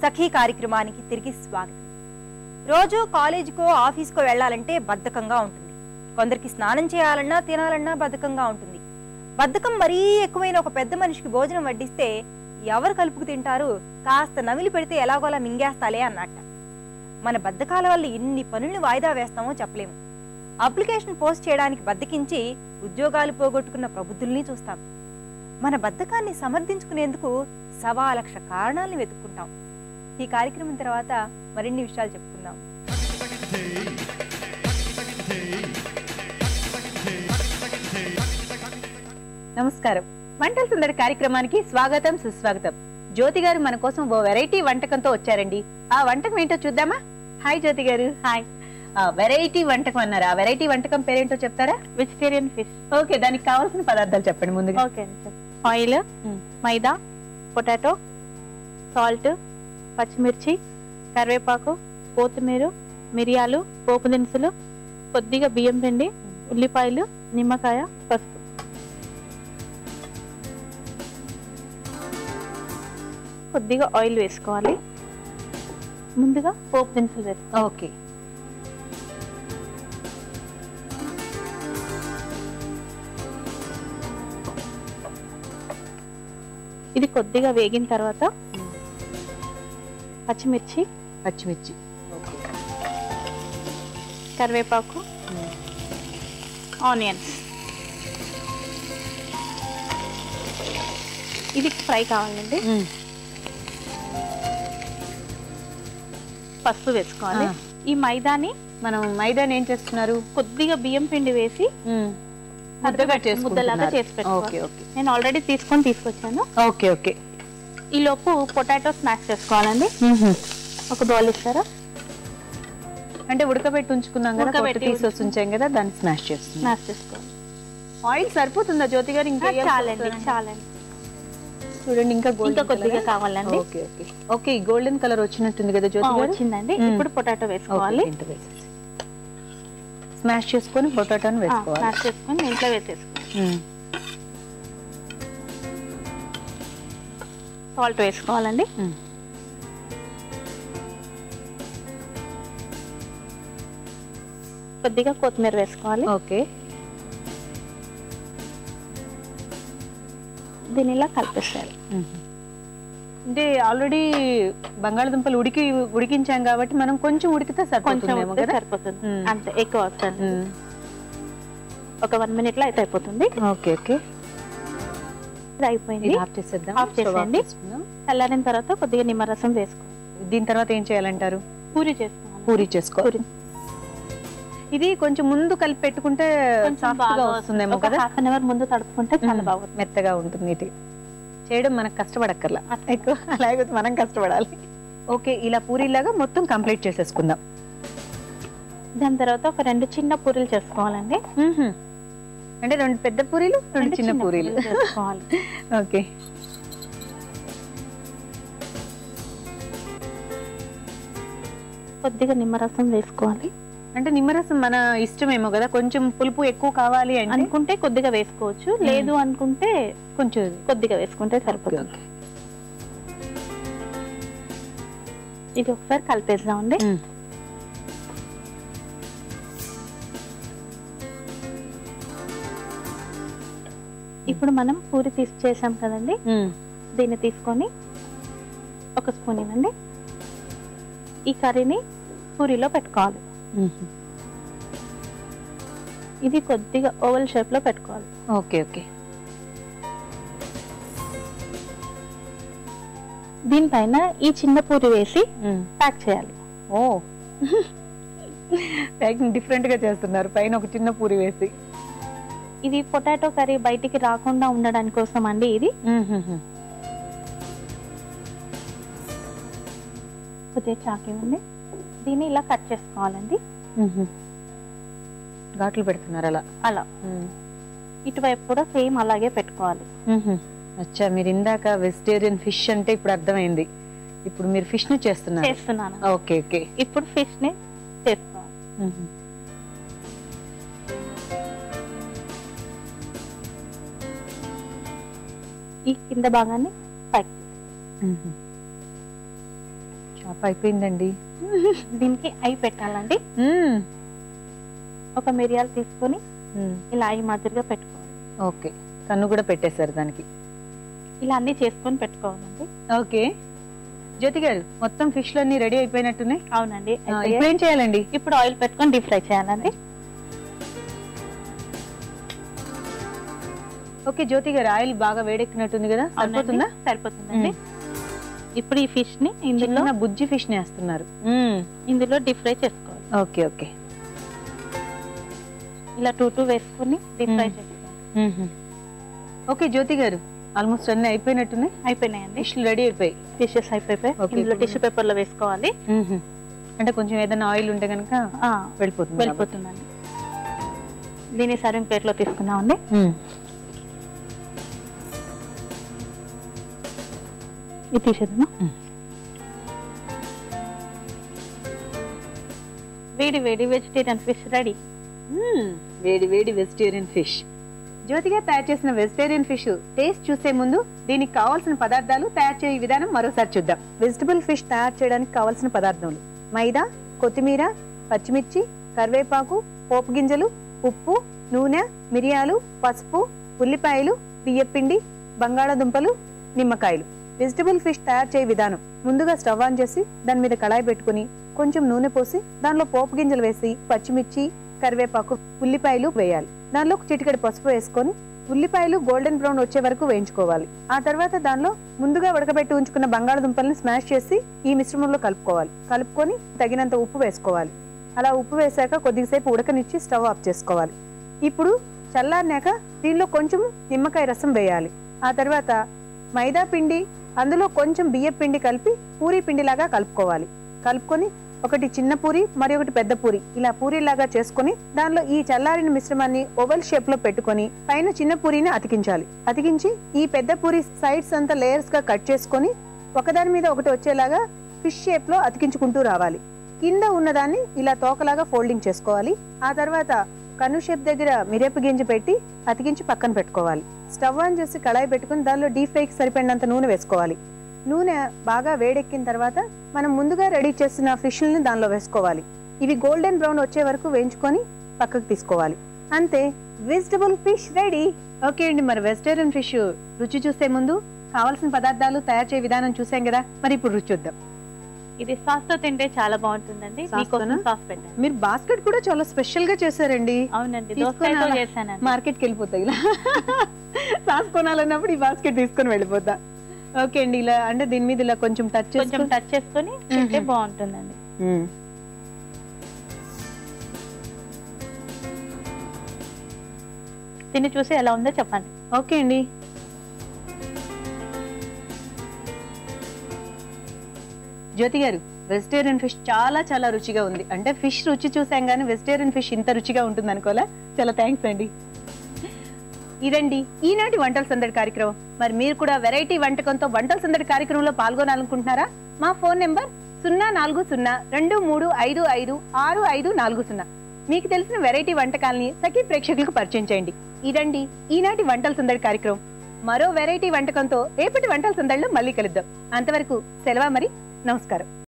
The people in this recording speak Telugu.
సఖీ కార్యక్రమానికి తిరిగి స్వాగతం. రోజు కాలేజీకో ఆఫీస్కో వెళ్ళాలంటే బద్ధకంగా ఉంటుంది. కొందరికి స్నానం చేయాలన్నా తినాలన్నా బద్ధకంగా ఉంటుంది. బద్ధకం మరీ ఎక్కువైన ఒక పెద్ద మనిషికి భోజనం వడ్డిస్తే ఎవరు కలుపుకు తింటారు? కాస్త నమిలి పెడితే ఎలాగోలా మింగేస్తాలే అన్నట్ట. మన బద్ధకాల వల్ల ఎన్ని పనుల్ని వాయిదా వేస్తామో చెప్పలేము. అప్లికేషన్ పోస్ట్ చేయడానికి బద్దకించి ఉద్యోగాలు పోగొట్టుకున్న ప్రబుద్ధుల్ని చూస్తాం. మన బద్ధకాన్ని సమర్థించుకునేందుకు సవా లక్ష కారణాలను వెతుక్కుంటాం. ఈ కార్యక్రమం తర్వాత మరిన్ని విషయాలు చెప్పుకుందాం. నమస్కారం. వంటల సుందరి కార్యక్రమానికి స్వాగతం సుస్వాగతం. జ్యోతి గారు మన కోసం ఓ వెరైటీ వంటకంతో వచ్చారండి. ఆ వంటకం ఏంటో చూద్దామా? హాయ్ జ్యోతి గారు హాయ్. వెరైటీ వంటకం అన్నారు. ఆ వెరైటీ వంటకం పేరేంటో చెప్తారా? వెజిటేరియన్ ఫిష్ ఓకే దానికి కావాల్సిన పదార్థాలు చెప్పండి ముందుగా. Okay oil. మైదా పొటాటో సాల్ట్ పచ్చిమిర్చి కరివేపాకు కొత్తిమీర మిరియాలు పోపు దినుసులు కొద్దిగా బియ్యం పిండి ఉల్లిపాయలు నిమ్మకాయ పసుపు. కొద్దిగా ఆయిల్ వేసుకోవాలి. ముందుగా పోపు దినుసులు వేసుకోవాలి. ఓకే. ఇది కొద్దిగా వేగిన తర్వాత పచ్చిమిర్చి. పచ్చిమిర్చి. కరివేపాకు. ఆనియన్స్. ఇది ఫ్రై కావాలండి. పసుపు వేసుకోవాలి. ఈ మైదాని మనం మైదాని ఏం చేస్తున్నారు? కొద్దిగా బియ్యం పిండి వేసి ముద్దలాగా చేసి పెట్టుకోవాలి. ఓకే. నేను ఆల్రెడీ తీసుకొని తీసుకొచ్చాను. Okay okay. ఈ లోపు పొటాటో స్మాష్ చేసుకోవాలండి. ఒక బౌల్ ఇస్తారా? అంటే ఉడకబెట్టి ఉంచుకున్నాం కదా ఉడకబెట్టి తీసేసి ఉంచాం కదా దాన్ని స్మాష్ చేస్తున్నాం. స్మాష్ చేసుకోవాలి ఆయిల్ సరిపోతుందా జ్యోతి గారు? ఇంకా చాలండి? చాలండి. చూడండి ఇంకా ఇంకా కొద్దిగా కావాలండి. Okay okay. Okay golden colour వచ్చినట్టుంది కదా జ్యోతి గారు? వచ్చిందండి. ఇప్పుడు పొటాటో వేసుకోవాలి. స్మాష్ చేసుకొని పొటాటోని వేసుకోవాలి. స్మాష్ చేసుకొని దీంట్లో వేసేసుకోవాలి సాల్ట్ వేసుకోవాలండి. కొద్దిగా కొత్తిమీర వేసుకోవాలి ఓకే దీని ఇలా కలిపేసేయాలి. అంటే ఆల్రెడీ బంగాళదుంపలు ఉడికి ఉడికించాం కాబట్టి మనం కొంచెం ఉడికితే సరిపోతుంది మ్మ్. అంతే ఎక్కువ. మ్మ్. ఒక వన్ మినిట్లో అయితే అయిపోతుంది ఓకే ఓకే ఇది అయిపోయింది. ఆఫ్ చేసేద్దాం. ఆఫ్ చేసేయండి. చల్లారిన తర్వాత కొద్దిగా నిమ్మరసం వేసుకోవాలి దీని తర్వాత ఏం చేయాలంటారు? పూరి చేసుకోవాలి. పూరి చేసుకో. ఇది కొంచెం ముందు కలిపి పెట్టుకుంటే వస్తుందేమో కదా? హాఫ్ అన్ అవర్ ముందు తడుపుకుంటే చాలా మ్మ్. బాగుంటుంది. మెత్తగా ఉంటుంది ఇది. చేయడం మనకు కష్టపడక్కర్లా. ఎక్కువ అలాగే మనం కష్టపడాలి. ఓకే ఇలా పూరీలాగా మొత్తం కంప్లీట్ చేసేసుకుందాం. దాని తర్వాత ఒక రెండు చిన్న పూరీలు చేసుకోవాలండి. అంటే రెండు పెద్ద పూరీలు రెండు చిన్న పూరీలు. ఓకే. కొద్దిగా నిమ్మరసం వేసుకోవాలి. అంటే నిమ్మరసం మన ఇష్టమేమో కదా కొంచెం పులుపు ఎక్కువ కావాలి అంటే? అనుకుంటే కొద్దిగా వేసుకోవచ్చు. లేదు అనుకుంటే కొంచెం కొద్దిగా వేసుకుంటే సరిపోతుంది. ఇది ఒకసారి కలిపేద్దామండి. ఇప్పుడు మనం పూరి తీసి చేసాం కదండి. దీన్ని తీసుకొని ఒక స్పూన్ ఇవ్వండి. ఈ కర్రీని పూరిలో పెట్టుకోవాలి. ఇది కొద్దిగా ఓవల్ షేప్లో పెట్టుకోవాలి. Okay okay. దీనిపైన ఈ చిన్న పూరి వేసి. ప్యాక్ చేయాలి. ఓ. ప్యాకింగ్ డిఫరెంట్గా చేస్తున్నారు. పైన ఒక చిన్న పూరి వేసి. ఇది పొటాటో కర్రీ బయటికి రాకుండా ఉండడానికి కోసం అండి ఇది. కొద్దిగా చాక్ ఇవ్వండి దీన్ని ఇలా కట్ చేసుకోవాలండి. ఘాట్లు పెడుతున్నారు అలా. అలా. ఇటువైపు కూడా సేమ్ అలాగే పెట్టుకోవాలి. అచ్చా మీరు ఇందాక వెజిటేరియన్ ఫిష్ అంటే ఇప్పుడు అర్థమైంది. ఇప్పుడు మీరు ఫిష్ని చేస్తున్నారు. చేస్తున్నాను. Okay okay. ఇప్పుడు ఫిష్ని చేసుకోవాలి ఈ కింద భాగాన్ని పైకి. చేప అయిపోయిందండి. దీనికి ఐ పెట్టాలండి. ఒక మిరియాలు తీసుకొని. ఇలా ఐ మాదిరిగా పెట్టుకోవాలి. ఓకే. కన్ను కూడా పెట్టేశారు దానికి. ఇలా అన్ని చేసుకొని పెట్టుకోవాలండి. ఓకే. జ్యోతి గారు మొత్తం ఫిష్లు అన్ని రెడీ అయిపోయినట్టున్నాయి? అవునండి. ఇప్పుడు ఏం చేయాలండి? ఇప్పుడు ఆయిల్ పెట్టుకొని డీప్ ఫ్రై చేయాలండి. ఓకే జ్యోతి గారు ఆయిల్ బాగా వేడెక్కినట్టుంది కదా? సరిపోతుందా? సరిపోతుందండి. ఇప్పుడు ఈ ఫిష్ని ఇందులో బుజ్జి ఫిష్ని వేస్తున్నారు. ఇందులో డీప్ ఫ్రై చేసుకోవాలి. Okay okay. ఇలా టూ టూ వేసుకొని డీప్ ఫ్రై. చేసుకోవాలి. ఓకే జ్యోతి గారు ఆల్మోస్ట్ అన్ని అయిపోయినట్టున్నాయి? అయిపోయినాయండి. ఫిష్లు రెడీ అయిపోయి ఫిషెస్ అయిపోయి ఇందులో టిష్యూ పేపర్లో వేసుకోవాలి. అంటే కొంచెం ఏదైనా ఆయిల్ ఉంటే కనుక వెళ్ళిపోతుంది వెళ్ళిపోతుందండి. దీన్ని సర్వింగ్ ప్లేట్లో తీసుకున్నామండి ఇది తీసేద్దామా. వేడి వేడి వెజిటేరియన్ ఫిష్ రెడీ. వేడి వేడి వెజిటేరియన్ ఫిష్ జ్యోతిగా తయారు చేసిన వెజిటేరియన్ ఫిష్ టేస్ట్ చూసే ముందు దీనికి కావాల్సిన పదార్థాలు తయారు చేయ విధానం మరోసారి చూద్దాం. వెజిటబుల్ ఫిష్ తయారు చేయడానికి కావాల్సిన పదార్థాలు మైదా కొత్తిమీర పచ్చిమిర్చి కరివేపాకు పోపు గింజలు ఉప్పు నూనె మిరియాలు పసుపు ఉల్లిపాయలు బియ్యపిండి బంగాళాదుంపలు నిమ్మకాయలు. వెజిటబుల్ ఫిష్ తయారు చేయ విధానం. ముందుగా స్టవ్ ఆన్ చేసి దాని మీద కళాయి పెట్టుకుని కొంచెం నూనె పోసి దానిలో పోపు గింజలు వేసి పచ్చిమిర్చి కరివేపాకు ఉల్లిపాయలు వేయాలి. దానిలో ఒక చిటికెడు పసుపు వేసుకొని ఉల్లిపాయలు గోల్డెన్ బ్రౌన్ వచ్చే వరకు వేయించుకోవాలి. ఆ తర్వాత దానిలో ముందుగా ఉడకబెట్టి ఉంచుకున్న బంగాళదుంపల్ని స్మాష్ చేసి ఈ మిశ్రమంలో కలుపుకోవాలి. కలుపుకొని తగినంత ఉప్పు వేసుకోవాలి. అలా ఉప్పు వేశాక కొద్దిసేపు ఉడకనిచ్చి స్టవ్ ఆఫ్ చేసుకోవాలి. ఇప్పుడు చల్లారినాక దీనిలో కొంచెం నిమ్మకాయ రసం వేయాలి. ఆ తర్వాత మైదా పిండి అందులో కొంచెం బియ్య పిండి కలిపి పూరీ పిండిలాగా కలుపుకోవాలి. కలుపుకొని ఒకటి చిన్న పూరి మరి ఒకటి పెద్ద పూరి. ఇలా పూరిలాగా చేసుకొని దానిలో ఈ చల్లారిన మిశ్రమాన్ని ఓవల్ షేప్లో పెట్టుకొని పైన చిన్న పూరిని అతికించాలి. అతికించి ఈ పెద్ద పూరి సైడ్స్ అంతా లేయర్స్గా కట్ చేసుకొని ఒకదాని మీద ఒకటి వచ్చేలాగా ఫిష్ షేప్లో అతికించుకుంటూ రావాలి. కింద ఉన్నదాన్ని ఇలా తోకలాగా ఫోల్డింగ్ చేసుకోవాలి. ఆ తర్వాత కన్ను షేప్ దగ్గర మిరేపు గింజ పెట్టి అతికించి పక్కన పెట్టుకోవాలి. స్టవ్ ఆన్ చేసి కళాయి పెట్టుకుని దానిలో డీప్ ఫ్రైకి సరిపడినంత నూనె వేసుకోవాలి. నూనె బాగా వేడెక్కిన తర్వాత మనం ముందుగా రెడీ చేసిన ఫిష్ల్ని దానిలో వేసుకోవాలి. ఇవి గోల్డెన్ బ్రౌన్ వచ్చే వరకు వేయించుకొని పక్కకు తీసుకోవాలి. అంతే వెజిటబుల్ ఫిష్ రెడీ ఓకే అండి మరి వెజిటేరియన్ ఫిష్ రుచి చూసే ముందు కావాల్సిన పదార్థాలు తయారు చేయ విధానం చూసాం కదా మరి ఇప్పుడు రుచి చూద్దాం. ఇది సాస్తో తింటే చాలా బాగుంటుందండి? సాస్ పెట్టాను. మీరు బాస్కెట్ కూడా చాలా స్పెషల్గా చేశారండి. అవునండి మార్కెట్కి వెళ్ళిపోతాయి ఇలా. సాస్ కొనాలన్నప్పుడు ఈ బాస్కెట్ తీసుకొని వెళ్ళిపోతా. ఓకే అండి ఇలా అంటే దీని మీద ఇలా కొంచెం టచ్ కొంచెం టచ్ చేసుకొని తింటే. బాగుంటుందండి. తిని చూసి ఎలా ఉందో చెప్పండి. ఓకే అండి. జ్యోతి గారు వెజిటేరియన్ ఫిష్ చాలా చాలా రుచిగా ఉంది. అంటే ఫిష్ రుచి చూసాం కానీ వెజిటేరియన్ ఫిష్ ఇంత రుచిగా ఉంటుంది అనుకోలే చాలా థ్యాంక్స్ అండి. ఇదండి ఈనాటి వంటల సందడి కార్యక్రమం. మరి మీరు కూడా వెరైటీ వంటకంతో వంటల సందడి కార్యక్రమంలో పాల్గొనాలనుకుంటున్నారా? మా ఫోన్ నెంబర్ సున్నా నాలుగు సున్నా రెండు మూడు ఐదు ఐదు ఆరు ఐదు నాలుగు సున్నా. మీకు తెలిసిన వెరైటీ వంటకాలని సఖీ ప్రేక్షకులకు పరిచయం చేయండి. ఇదండి ఈనాటి వంటల సందడి కార్యక్రమం. మరో వెరైటీ వంటకంతో రేపటి వంటల సందడిలో మళ్ళీ కలుద్దాం. అంతవరకు సెలవా మరి? నమస్కారం